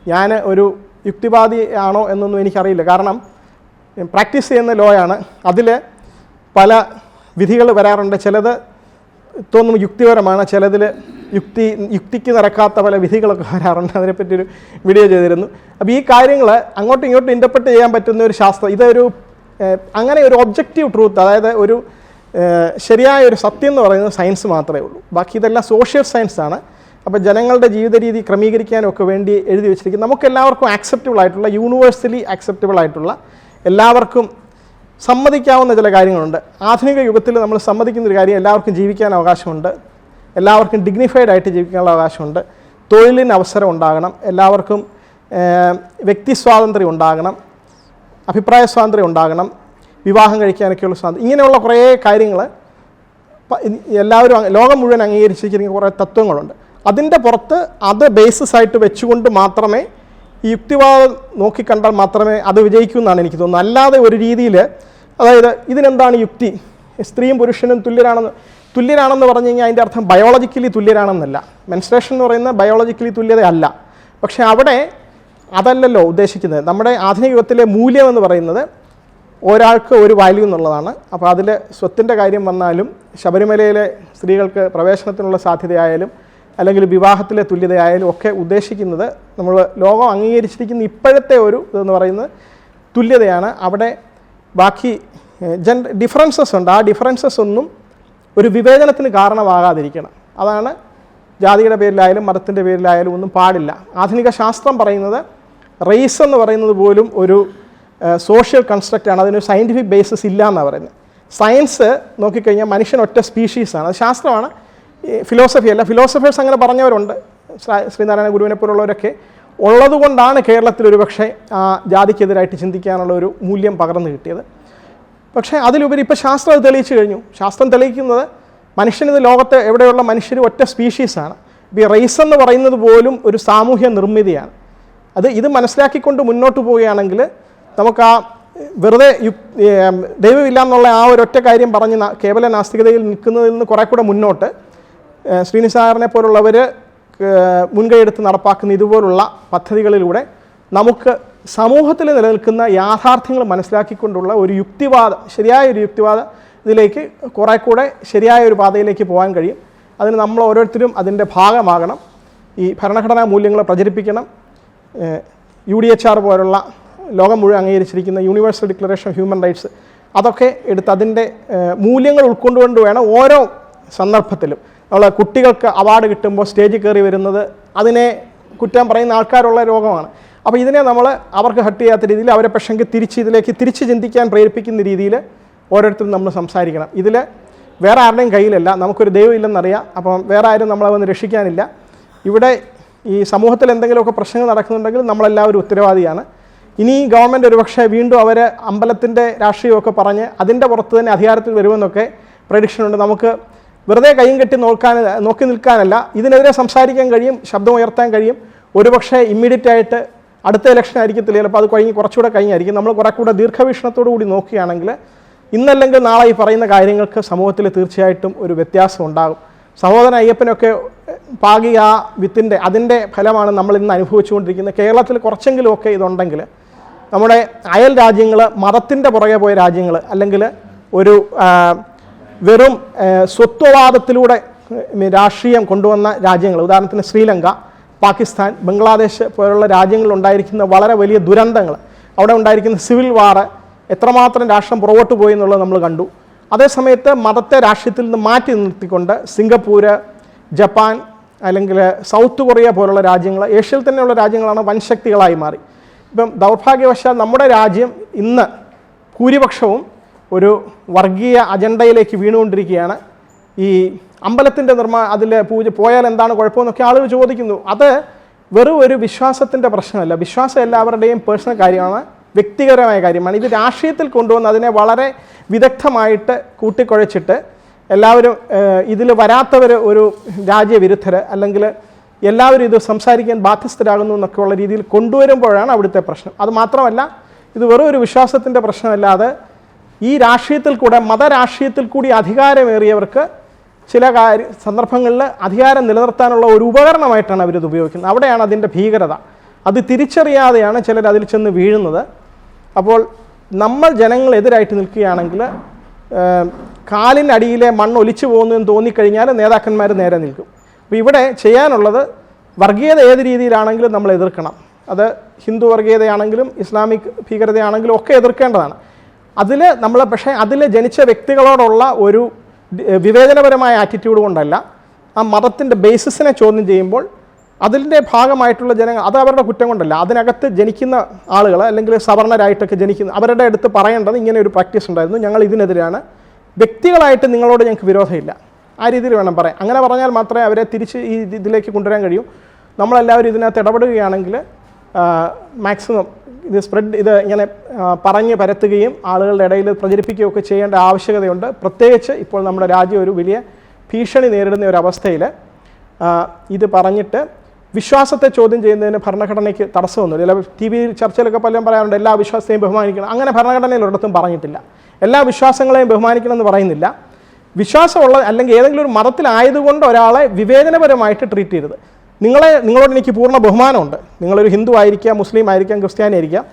ഞാൻ ഒരു യുക്തിവാദി ആണോ എന്നൊന്നും എനിക്കറിയില്ല. കാരണം പ്രാക്ടീസ് ചെയ്യുന്ന ലോയാണ് അതിൽ പല വിധികൾ വരാറുണ്ട്. ചിലത് തോന്നും യുക്തിപരമാണ്. ചിലതിൽ യുക്തി യുക്തിക്ക് നിരക്കാത്ത പല വിധികളൊക്കെ വരാറുണ്ട്. അതിനെപ്പറ്റി ഒരു വീഡിയോ ചെയ്തിരുന്നു. അപ്പോൾ ഈ കാര്യങ്ങൾ അങ്ങോട്ടും ഇങ്ങോട്ടും ഇന്റർപ്രറ്റ് ചെയ്യാൻ പറ്റുന്ന ഒരു ശാസ്ത്രം ഇതൊരു അങ്ങനെ ഒരു ഒബ്ജക്റ്റീവ് ട്രൂത്ത് അതായത് ഒരു ശരിയായ ഒരു സത്യം എന്ന് പറയുന്നത് സയൻസ് മാത്രമേ ഉള്ളൂ. ബാക്കി ഇതെല്ലാം സോഷ്യൽ സയൻസ് ആണ്. അപ്പോൾ ജനങ്ങളുടെ ജീവിത രീതി ക്രമീകരിക്കാനും ഒക്കെ വേണ്ടി എഴുതി വെച്ചിരിക്കും നമുക്ക് എല്ലാവർക്കും ആക്സെപ്റ്റബിൾ ആയിട്ടുള്ള യൂണിവേഴ്സലി ആക്സെപ്റ്റബിൾ ആയിട്ടുള്ള എല്ലാവർക്കും സമ്മതിക്കാവുന്ന ചില കാര്യങ്ങളുണ്ട്. ആധുനിക യുഗത്തിൽ നമ്മൾ സമ്മതിക്കുന്ന ഒരു കാര്യം എല്ലാവർക്കും ജീവിക്കാൻ അവകാശമുണ്ട്. എല്ലാവർക്കും ഡിഗ്നിഫൈഡ് ആയിട്ട് ജീവിക്കാനുള്ള അവകാശമുണ്ട്. തൊഴിലിന് അവസരം ഉണ്ടാകണം. എല്ലാവർക്കും വ്യക്തി സ്വാതന്ത്ര്യം ഉണ്ടാകണം. അഭിപ്രായ സ്വാതന്ത്ര്യം ഉണ്ടാകണം. വിവാഹം കഴിക്കാനൊക്കെയുള്ള സ്വാതന്ത്ര്യം. ഇങ്ങനെയുള്ള കുറേ കാര്യങ്ങൾ എല്ലാവരും ലോകം മുഴുവൻ അംഗീകരിച്ചിരിക്കുന്ന കുറേ തത്വങ്ങളുണ്ട്. അതിന്റെ പുറത്ത് അത് ബേസിസ് ആയിട്ട് വെച്ചുകൊണ്ട് മാത്രമേ ഈ യുക്തിവാദം നോക്കിക്കണ്ടാൽ മാത്രമേ അത് വിജയിക്കൂ എന്നാണ് എനിക്ക് തോന്നുന്നത്. അല്ലാതെ ഒരു രീതിയിൽ അതായത് ഇതിനെന്താണ് യുക്തി? സ്ത്രീയും പുരുഷനും തുല്യരാണെന്ന് തുല്യരാണെന്ന് പറഞ്ഞു കഴിഞ്ഞാൽ അതിന്റെ അർത്ഥം ബയോളജിക്കലി തുല്യരാണെന്നല്ല മെൻസ്ട്രേഷൻ എന്ന് പറയുന്ന ബയോളജിക്കലി തുല്യതയല്ല. പക്ഷേ അവിടെ അതല്ലല്ലോ ഉദ്ദേശിക്കുന്നത്. നമ്മുടെ ആധുനിക യുഗത്തിലെ മൂല്യം എന്ന് പറയുന്നത് ഒരാൾക്ക് ഒരു വാല്യൂ എന്നുള്ളതാണ്. അപ്പോൾ അതിൽ സ്വത്തിന്റെ കാര്യം വന്നാലും ശബരിമലയിലെ സ്ത്രീകൾക്ക് പ്രവേശനത്തിനുള്ള സാധ്യതയായാലും അല്ലെങ്കിൽ വിവാഹത്തിലെ തുല്യതയായാലും ഒക്കെ ഉദ്ദേശിക്കുന്നത് നമ്മൾ ലോകം അംഗീകരിച്ചിരിക്കുന്ന ഇപ്പോഴത്തെ ഒരു ഇതെന്ന് പറയുന്നത് തുല്യതയാണ്. അവിടെ ബാക്കി ജൻ ഡിഫറൻസസ് ഉണ്ട്. ആ ഡിഫറൻസസ് ഒന്നും ഒരു വിവേചനത്തിന് കാരണമാകാതിരിക്കണം. അതാണ് ജാതിയുടെ പേരിലായാലും മതത്തിന്റെ പേരിലായാലും ഒന്നും പാടില്ല. ആധുനിക ശാസ്ത്രം പറയുന്നത് റേസ് എന്ന് പറയുന്നത് പോലും ഒരു സോഷ്യൽ കൺസ്ട്രക്റ്റാണ് അതിനൊരു സയന്റിഫിക് ബേസിസ് ഇല്ല എന്നാണ് പറയുന്നത്. സയൻസ് നോക്കിക്കഴിഞ്ഞാൽ മനുഷ്യൻ ഒറ്റ സ്പീഷീസാണ് അത് ശാസ്ത്രമാണ്. ഫിലോസഫി അല്ല. ഫിലോസഫേഴ്സ് അങ്ങനെ പറഞ്ഞവരുണ്ട്. ശ്രീ- ശ്രീനാരായണ ഗുരുവിനെ പോലുള്ളവരൊക്കെ. ഉള്ളതുകൊണ്ടാണ് കേരളത്തിൽ ഒരുപക്ഷെ ജാതിക്കെതിരായിട്ട് ചിന്തിക്കാനുള്ള ഒരു മൂല്യം പകർന്നു കിട്ടിയത്. പക്ഷേ അതിലുപരി ഇപ്പോൾ ശാസ്ത്രം അത് തെളിയിച്ചു കഴിഞ്ഞു. ശാസ്ത്രം തെളിയിക്കുന്നത് മനുഷ്യനിത് ലോകത്തെ എവിടെയുള്ള മനുഷ്യർ ഒറ്റ സ്പീഷീസാണ്. ഈ റേസ് എന്ന് പറയുന്നത് പോലും ഒരു സാമൂഹ്യ നിർമ്മിതിയാണ്. അത് ഇത് മനസ്സിലാക്കിക്കൊണ്ട് മുന്നോട്ട് പോവുകയാണെങ്കിൽ നമുക്ക് ആ വെറുതെ ദൈവമില്ല എന്നുള്ള ആ ഒരൊറ്റ കാര്യം പറഞ്ഞ് കേവല നാസ്തികതയിൽ നിൽക്കുന്നതിൽ നിന്ന് കുറേ കൂടെ മുന്നോട്ട് ശ്രീനിസാറിനെ പോലുള്ളവർ മുൻകൈയെടുത്ത് നടപ്പാക്കുന്ന ഇതുപോലുള്ള പദ്ധതികളിലൂടെ നമുക്ക് സമൂഹത്തിൽ നിലനിൽക്കുന്ന യാഥാർത്ഥ്യങ്ങൾ മനസ്സിലാക്കിക്കൊണ്ടുള്ള ഒരു യുക്തിവാദ ശരിയായ ഒരു യുക്തിവാദ ഇതിലേക്ക് കുറേ കൂടെ ശരിയായ ഒരു പാതയിലേക്ക് പോകാൻ കഴിയും. അതിന് നമ്മൾ ഓരോരുത്തരും അതിന്റെ ഭാഗമാകണം. ഈ ഭരണഘടനാ മൂല്യങ്ങൾ പ്രചരിപ്പിക്കണം. യു ഡി എച്ച് ആർ പോലുള്ള ലോകം മുഴുവൻ അംഗീകരിച്ചിരിക്കുന്ന universal declaration of human rights അതൊക്കെ എടുത്ത് അതിന്റെ മൂല്യങ്ങൾ ഉൾക്കൊണ്ടുകൊണ്ട് വേണം ഓരോ സന്ദർഭത്തിലും. നമ്മൾ കുട്ടികൾക്ക് അവാർഡ് കിട്ടുമ്പോൾ സ്റ്റേജിൽ കയറി വരുന്നത് അതിനെ കുറ്റം പറയുന്ന ആൾക്കാരുള്ള രോഗമാണ്. അപ്പോൾ ഇതിനെ നമ്മൾ അവർക്ക് ഹട്ട് ചെയ്യാത്ത രീതിയിൽ അവരെ പക്ഷെങ്കിൽ തിരിച്ച് ഇതിലേക്ക് തിരിച്ച് ചിന്തിക്കാൻ പ്രേരിപ്പിക്കുന്ന രീതിയിൽ ഓരോരുത്തരും നമ്മൾ സംസാരിക്കണം. ഇതിൽ വേറെ ആരുടെയും കയ്യിലല്ല നമുക്കൊരു ദൈവം ഇല്ലെന്നറിയാം അപ്പം വേറെ ആരും നമ്മളെ വന്ന് രക്ഷിക്കാനില്ല. ഇവിടെ ഈ സമൂഹത്തിൽ എന്തെങ്കിലുമൊക്കെ പ്രശ്നങ്ങൾ നടക്കുന്നുണ്ടെങ്കിൽ നമ്മളെല്ലാവരും ഉത്തരവാദിയാണ്. ഇനി ഗവൺമെന്റ് ഒരുപക്ഷെ വീണ്ടും അവർ അമ്പലത്തിന്റെ രാഷ്ട്രീയമൊക്കെ പറഞ്ഞ് അതിന്റെ പുറത്ത് തന്നെ അധികാരത്തിൽ വരുമെന്നൊക്കെ പ്രഡിക്ഷൻ ഉണ്ട് നമുക്ക് വെറുതെ കൈയും കെട്ടി നോക്കാൻ നോക്കി നിൽക്കാനല്ല ഇതിനെതിരെ സംസാരിക്കാൻ കഴിയും ശബ്ദം ഉയർത്താൻ കഴിയും. ഒരുപക്ഷെ ഇമ്മീഡിയറ്റ് ആയിട്ട് അടുത്ത ഇലക്ഷൻ ആയിരിക്കത്തില്ല. ചിലപ്പോൾ അത് കഴിഞ്ഞ് കുറച്ചുകൂടെ കഴിഞ്ഞായിരിക്കും. നമ്മൾ കുറെ കൂടെ ദീർഘവീക്ഷണത്തോടു കൂടി നോക്കുകയാണെങ്കിൽ ഇന്നല്ലെങ്കിൽ നാളെ ഈ പറയുന്ന കാര്യങ്ങൾക്ക് സമൂഹത്തിൽ തീർച്ചയായിട്ടും ഒരു വ്യത്യാസം ഉണ്ടാകും. സഹോദരൻ അയ്യപ്പനൊക്കെ പാകിയ ആ വിത്തിന്റെ അതിന്റെ ഫലമാണ് നമ്മൾ ഇന്ന് അനുഭവിച്ചുകൊണ്ടിരിക്കുന്നത്. കേരളത്തിൽ കുറച്ചെങ്കിലുമൊക്കെ ഇതുണ്ടെങ്കിൽ നമ്മുടെ അയൽ രാജ്യങ്ങൾ മതത്തിന്റെ പുറകെ പോയ രാജ്യങ്ങൾ അല്ലെങ്കിൽ ഒരു വെറും സ്വത്വവാദത്തിലൂടെ രാഷ്ട്രീയം കൊണ്ടുവന്ന രാജ്യങ്ങൾ. ഉദാഹരണത്തിന് ശ്രീലങ്ക. പാകിസ്ഥാൻ ബംഗ്ലാദേശ് പോലുള്ള രാജ്യങ്ങളിൽ ഉണ്ടായിരിക്കുന്ന വളരെ വലിയ ദുരന്തങ്ങൾ. അവിടെ ഉണ്ടായിരിക്കുന്ന സിവിൽ വാർ എത്രമാത്രം രാഷ്ട്രം പുറകോട്ട് പോയി എന്നുള്ളത് നമ്മൾ കണ്ടു. അതേസമയത്ത് മതത്തെ രാഷ്ട്രീയത്തിൽ നിന്ന് മാറ്റി നിർത്തിക്കൊണ്ട് സിംഗപ്പൂര് ജപ്പാൻ അല്ലെങ്കിൽ സൗത്ത് കൊറിയ പോലുള്ള രാജ്യങ്ങൾ ഏഷ്യയിൽ തന്നെയുള്ള രാജ്യങ്ങളാണ് വൻശക്തികളായി മാറി. ഇപ്പം ദൗർഭാഗ്യവശാൽ നമ്മുടെ രാജ്യം ഇന്ന് ഭൂരിപക്ഷവും ഒരു വർഗീയ അജണ്ടയിലേക്ക് വീണുകൊണ്ടിരിക്കുകയാണ് ഈ അമ്പലത്തിന്റെ നിർമ്മാ അതിൽ പൂജ പോയാൽ എന്താണ് കുഴപ്പമെന്നൊക്കെ ആളുകൾ ചോദിക്കുന്നു. അത് വെറും ഒരു വിശ്വാസത്തിന്റെ പ്രശ്നമല്ല. വിശ്വാസം എല്ലാവരുടെയും പേഴ്സണൽ കാര്യമാണ് വ്യക്തിപരമായ കാര്യമാണ്. ഇത് രാഷ്ട്രീയത്തിൽ കൊണ്ടുവന്ന് അതിനെ വളരെ വിദഗ്ധമായിട്ട് കൂട്ടിക്കുഴച്ചിട്ട് എല്ലാവരും ഇതിൽ വരാത്തവർ ഒരു രാജ്യവിരുദ്ധർ അല്ലെങ്കിൽ എല്ലാവരും ഇത് സംസാരിക്കാൻ ബാധ്യസ്ഥരാകുന്നു എന്നൊക്കെയുള്ള രീതിയിൽ കൊണ്ടുവരുമ്പോഴാണ് അവിടുത്തെ പ്രശ്നം. അത് മാത്രമല്ല ഇത് വെറും ഒരു വിശ്വാസത്തിന്റെ പ്രശ്നമല്ലാതെ ഈ രാഷ്ട്രീയത്തിൽ കൂടെ മതരാഷ്ട്രീയത്തിൽ കൂടി അധികാരമേറിയവർക്ക് ചില കാര്യ സന്ദർഭങ്ങളിൽ അധികാരം നിലനിർത്താനുള്ള ഒരു ഉപകരണമായിട്ടാണ് അവരിത് ഉപയോഗിക്കുന്നത്. അവിടെയാണ് അതിന്റെ ഭീകരത. അത് തിരിച്ചറിയാതെയാണ് ചിലർ അതിൽ ചെന്ന് വീഴുന്നത്. അപ്പോൾ നമ്മൾ ജനങ്ങൾ എതിരായിട്ട് നിൽക്കുകയാണെങ്കിൽ കാലിനടിയിലെ മണ്ണ് ഒലിച്ചു പോകുന്നു എന്ന് തോന്നിക്കഴിഞ്ഞാൽ നേതാക്കന്മാർ നേരെ നിൽക്കും. അപ്പോൾ ഇവിടെ ചെയ്യാനുള്ളത് വർഗീയത ഏത് രീതിയിലാണെങ്കിലും നമ്മൾ എതിർക്കണം. അത് ഹിന്ദു വർഗീയതയാണെങ്കിലും ഇസ്ലാമിക് ഭീകരതയാണെങ്കിലും ഒക്കെ എതിർക്കേണ്ടതാണ്. അതിൽ നമ്മൾ പക്ഷേ അതിൽ ജനിച്ച വ്യക്തികളോടുള്ള ഒരു വിവേചനപരമായ ആറ്റിറ്റ്യൂഡ് കൊണ്ടല്ല. ആ മതത്തിന്റെ ബേസിസിനെ ചോദ്യം ചെയ്യുമ്പോൾ അതിന്റെ ഭാഗമായിട്ടുള്ള ജനങ്ങൾ അത് അവരുടെ കുറ്റം കൊണ്ടല്ല. അതിനകത്ത് ജനിക്കുന്ന ആളുകൾ അല്ലെങ്കിൽ സവർണരായിട്ടൊക്കെ ജനിക്കുന്ന അവരുടെ അടുത്ത് പറയേണ്ടത് ഇങ്ങനെ ഒരു പ്രാക്ടീസ് ഉണ്ടായിരുന്നു. ഞങ്ങൾ ഇതിനെതിരെയാണ് വ്യക്തികളായിട്ട് നിങ്ങളോട് ഞങ്ങൾക്ക് വിരോധമില്ല. ആ രീതിയിൽ വേണം പറയാം അങ്ങനെ പറഞ്ഞാൽ മാത്രമേ അവരെ തിരിച്ച് ഈ ഇതിലേക്ക് കൊണ്ടുവരാൻ കഴിയൂ. നമ്മളെല്ലാവരും ഇതിനകത്ത് ഇടപെടുകയാണെങ്കിൽ മാക്സിമം ഇത് സ്പ്രെഡ് ഇത് ഇങ്ങനെ പറഞ്ഞ് പരത്തുകയും ആളുകളുടെ ഇടയിൽ പ്രചരിപ്പിക്കുകയും ഒക്കെ ചെയ്യേണ്ട ആവശ്യകതയുണ്ട്. പ്രത്യേകിച്ച് ഇപ്പോൾ നമ്മുടെ രാജ്യം ഒരു വലിയ ഭീഷണി നേരിടുന്ന ഒരു അവസ്ഥയിൽ ഇത് പറഞ്ഞിട്ട് വിശ്വാസത്തെ ചോദ്യം ചെയ്യുന്നതിന് ഭരണഘടനയ്ക്ക് തടസ്സമൊന്നുമില്ല. ചില ടി വി ചർച്ചയിലൊക്കെ പലരും പറയാറുണ്ട് എല്ലാ വിശ്വാസത്തെയും ബഹുമാനിക്കണം. അങ്ങനെ ഭരണഘടനയിൽ ഒരിടത്തും പറഞ്ഞിട്ടില്ല. എല്ലാ വിശ്വാസങ്ങളെയും ബഹുമാനിക്കണം എന്ന് പറയുന്നില്ല. വിശ്വാസമുള്ള അല്ലെങ്കിൽ ഏതെങ്കിലും ഒരു മതത്തിലായതുകൊണ്ട് ഒരാളെ വിവേചനപരമായിട്ട് ട്രീറ്റ് ചെയ്തത്. നിങ്ങളെ നിങ്ങളോട് എനിക്ക് പൂർണ ബഹുമാനമുണ്ട്. നിങ്ങളൊരു ഹിന്ദു ആയിരിക്കാം മുസ്ലിം ആയിരിക്കാം ക്രിസ്ത്യാനി ആയിരിക്കാം.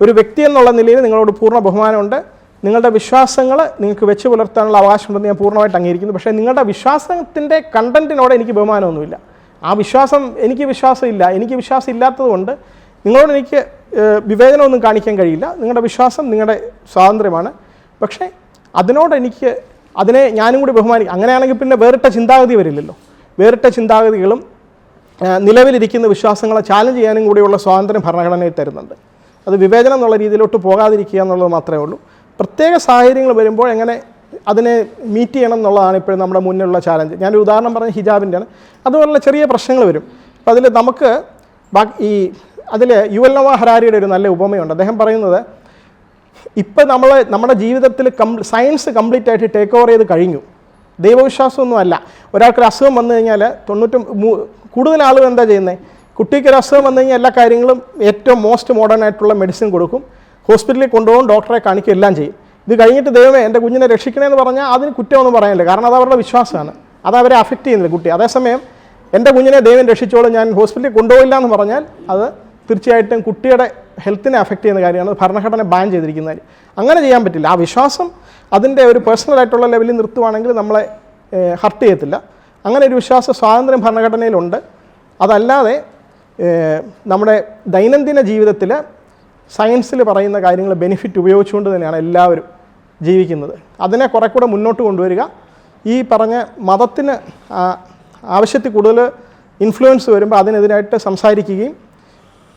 ഒരു വ്യക്തി എന്നുള്ള നിലയിൽ നിങ്ങളോട് പൂർണ ബഹുമാനമുണ്ട്. നിങ്ങളുടെ വിശ്വാസങ്ങൾ നിങ്ങൾക്ക് വെച്ച് പുലർത്താനുള്ള അവകാശമുണ്ടെന്ന് ഞാൻ പൂർണമായിട്ട് അംഗീകരിക്കുന്നു. പക്ഷേ നിങ്ങളുടെ വിശ്വാസത്തിന്റെ കണ്ടന്റിനോട് എനിക്ക് ബഹുമാനമൊന്നുമില്ല. ആ വിശ്വാസം എനിക്ക് വിശ്വാസമില്ല. എനിക്ക് വിശ്വാസം ഇല്ലാത്തതുകൊണ്ട് നിങ്ങളോട് എനിക്ക് വിവേചനമൊന്നും കാണിക്കാൻ കഴിയില്ല. നിങ്ങളുടെ വിശ്വാസം നിങ്ങളുടെ സ്വാതന്ത്ര്യമാണ്. പക്ഷേ അതിനോട് എനിക്ക് അതിനെ ഞാനും കൂടി ബഹുമാനിക്കും അങ്ങനെയാണെങ്കിൽ പിന്നെ വേറിട്ട ചിന്താഗതി വരില്ലല്ലോ. വേറിട്ട ചിന്താഗതികളും നിലവിലിരിക്കുന്ന വിശ്വാസങ്ങളെ ചാലഞ്ച് ചെയ്യാനും കൂടിയുള്ള സ്വാതന്ത്ര്യം ഭരണഘടനയിൽ തരുന്നുണ്ട്. അത് വിവേചനം എന്നുള്ള രീതിയിലോട്ട് പോകാതിരിക്കുക എന്നുള്ളത് മാത്രമേ ഉള്ളൂ. പ്രത്യേക സാഹചര്യങ്ങൾ വരുമ്പോൾ എങ്ങനെ അതിനെ മീറ്റ് ചെയ്യണം എന്നുള്ളതാണ് ഇപ്പോഴും നമ്മുടെ മുന്നിലുള്ള ചാലഞ്ച് ഞാനൊരു ഉദാഹരണം പറഞ്ഞ ഹിജാബിന്റെയാണ്. അതുപോലുള്ള ചെറിയ പ്രശ്നങ്ങൾ വരും. അപ്പോൾ അതിൽ നമുക്ക് ഈ അതിൽ യു എൽ നവ ഹരാരിയുടെ ഒരു നല്ല ഉപമയുണ്ട്. അദ്ദേഹം പറയുന്നത് ഇപ്പം നമ്മൾ നമ്മുടെ ജീവിതത്തിൽ കം സയൻസ് കംപ്ലീറ്റ് ആയിട്ട് ടേക്ക് ഓവർ ചെയ്ത് കഴിഞ്ഞു. ദൈവവിശ്വാസമൊന്നുമല്ല ഒരാൾക്കൊരു അസുഖം വന്നു കഴിഞ്ഞാൽ തൊണ്ണൂറ്റും കൂടുതൽ ആളുകൾ എന്താ ചെയ്യുന്നത് കുട്ടിക്ക് ഒരു അസുഖം വന്നു കഴിഞ്ഞാൽ എല്ലാ കാര്യങ്ങളും ഏറ്റവും മോസ്റ്റ് മോഡേൺ ആയിട്ടുള്ള മെഡിസിൻ കൊടുക്കും. ഹോസ്പിറ്റലിൽ കൊണ്ടുപോകും ഡോക്ടറെ കാണിക്കുക എല്ലാം ചെയ്യും. ഇത് കഴിഞ്ഞിട്ട് ദൈവമേ എന്റെ കുഞ്ഞിനെ രക്ഷിക്കണമെന്ന് പറഞ്ഞാൽ അതിന് കുറ്റമൊന്നും പറയാനില്ല. കാരണം അത് അവരുടെ വിശ്വാസമാണ്. അത് അവരെ അഫക്റ്റ് ചെയ്യുന്നില്ല കുട്ടി. അതേസമയം എന്റെ കുഞ്ഞിനെ ദൈവം രക്ഷിച്ചോളും ഞാൻ ഹോസ്പിറ്റലിൽ കൊണ്ടുപോയില്ല എന്ന് പറഞ്ഞാൽ അത് തീർച്ചയായിട്ടും കുട്ടിയുടെ ഹെൽത്തിനെ അഫക്റ്റ് ചെയ്യുന്ന കാര്യമാണ്. ഭരണഘടന ബാൻ ചെയ്തിരിക്കുന്ന കാര്യം. അങ്ങനെ ചെയ്യാൻ പറ്റില്ല. ആ വിശ്വാസം അതിന്റെ ഒരു പേഴ്സണലായിട്ടുള്ള ലെവലിൽ നിർത്തുവാണെങ്കിൽ നമ്മളെ ഹർട്ട് ചെയ്യത്തില്ല. അങ്ങനെ ഒരു വിശ്വാസ സ്വാതന്ത്ര്യം ഭരണഘടനയിലുണ്ട്. അതല്ലാതെ നമ്മുടെ ദൈനംദിന ജീവിതത്തിൽ സയൻസിൽ പറയുന്ന കാര്യങ്ങൾ ബെനിഫിറ്റ് ഉപയോഗിച്ചുകൊണ്ട് തന്നെയാണ് എല്ലാവരും ജീവിക്കുന്നത്. അതിനെ കുറെ കൂടെ മുന്നോട്ട് കൊണ്ടുവരിക. ഈ പറഞ്ഞ മതത്തിന് ആവശ്യത്തിൽ കൂടുതൽ ഇൻഫ്ലുവൻസ് വരുമ്പോൾ അതിനെതിരായിട്ട് സംസാരിക്കുകയും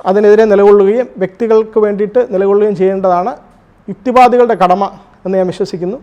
അതിനെതിരെ നിലകൊള്ളുകയും വ്യക്തികൾക്ക് വേണ്ടിയിട്ട് നിലകൊള്ളുകയും ചെയ്യേണ്ടതാണ് യുക്തിവാദികളുടെ കടമ എന്ന് ഞാൻ വിശ്വസിക്കുന്നു.